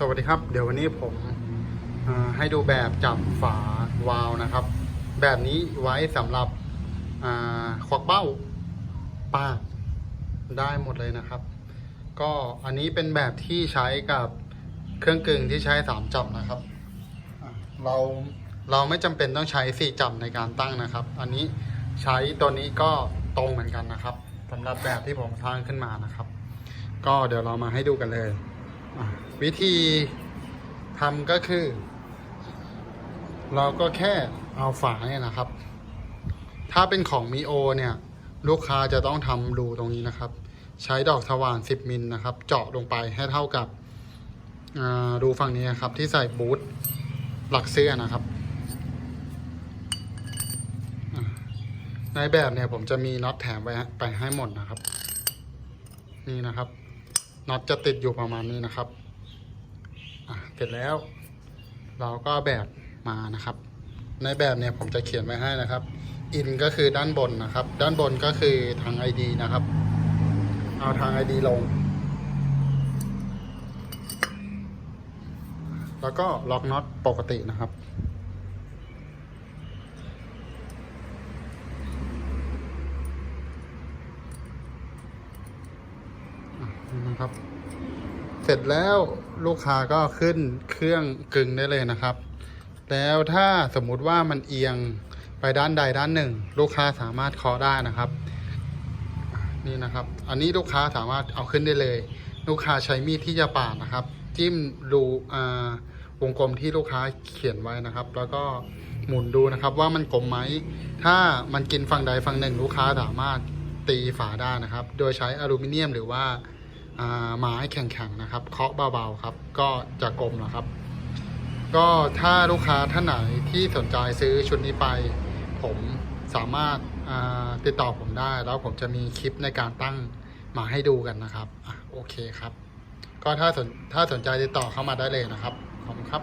สวัสดีครับ เดี๋ยววันนี้ผมให้ดูแบบจับฝาวาล์วนะครับ แบบนี้ไว้สำหรับควักเบ้าป้ากได้หมดเลยนะครับ ก็อันนี้เป็นแบบที่ใช้กับเครื่องกลึงที่ใช้สามจับนะครับเราเราไม่จำเป็นต้องใช้สี่จับในการตั้งนะครับ อันนี้ใช้ตัวนี้ก็ตรงเหมือนกันนะครับสำหรับแบบที่ผมสร้างขึ้นมานะครับ ก็เดี๋ยวเรามาให้ดูกันเลย วิธีทำก็คือ เราก็แค่เอาฝาเนี่ยนะครับ ถ้าเป็นของมิโอเนี่ย ลูกค้าจะต้องทำรูตรงนี้นะครับ ใช้ดอกสว่าน 10 มิลนะครับ เจาะลงไปให้เท่ากับรูฝั่งนี้นครับ ที่ใส่บูทหลักเสื้อนะครับ ในแบบเนี่ยผมจะมีน็อตแถมไว้ไปให้หมดนะครับ นี่นะครับ น็อตจะติดอยู่ประมาณนี้นะครับเสร็จแล้ว เราก็แบบมานะครับ ในแบบเนี่ยผมจะเขียนไว้ให้นะครับ อินก็คือด้านบนนะครับ ด้านบนก็คือทาง ID นะครับ เอาทาง ID ลง แล้วก็ล็อกน็อตปกตินะครับ นะครับ เสร็จแล้วลูกค้าก็ขึ้นเครื่องกึ่งได้เลยนะครับ แล้วถ้าสมมุติว่ามันเอียงไปด้านใดด้านหนึ่ง ลูกค้าสามารถเคาะได้นะครับ นี่นะครับ อันนี้ลูกค้าสามารถเอาขึ้นได้เลย ลูกค้าใช้มีดที่จะปาดนะครับ จิ้มรูวงกลมที่ลูกค้าเขียนไว้นะครับ แล้วก็หมุนดูนะครับว่ามันกลมไหม ถ้ามันกินฝั่งใดฝั่งหนึ่ง ลูกค้าสามารถตีฝาได้นะครับ โดยใช้อลูมิเนียมหรือว่า ไม้แข็งๆนะครับ เคาะเบาๆครับ ก็จะกลมนะครับ ก็ถ้าลูกค้าท่านไหนที่สนใจซื้อชุดนี้ไป ผมสามารถติดต่อผมได้ แล้วผมจะมีคลิปในการตั้งมาให้ดูกันนะครับอโอเคครับ ก็ถ้าสนถ้าสนใจติดต่อเข้ามาได้เลยนะครับ ขอบคุณครับ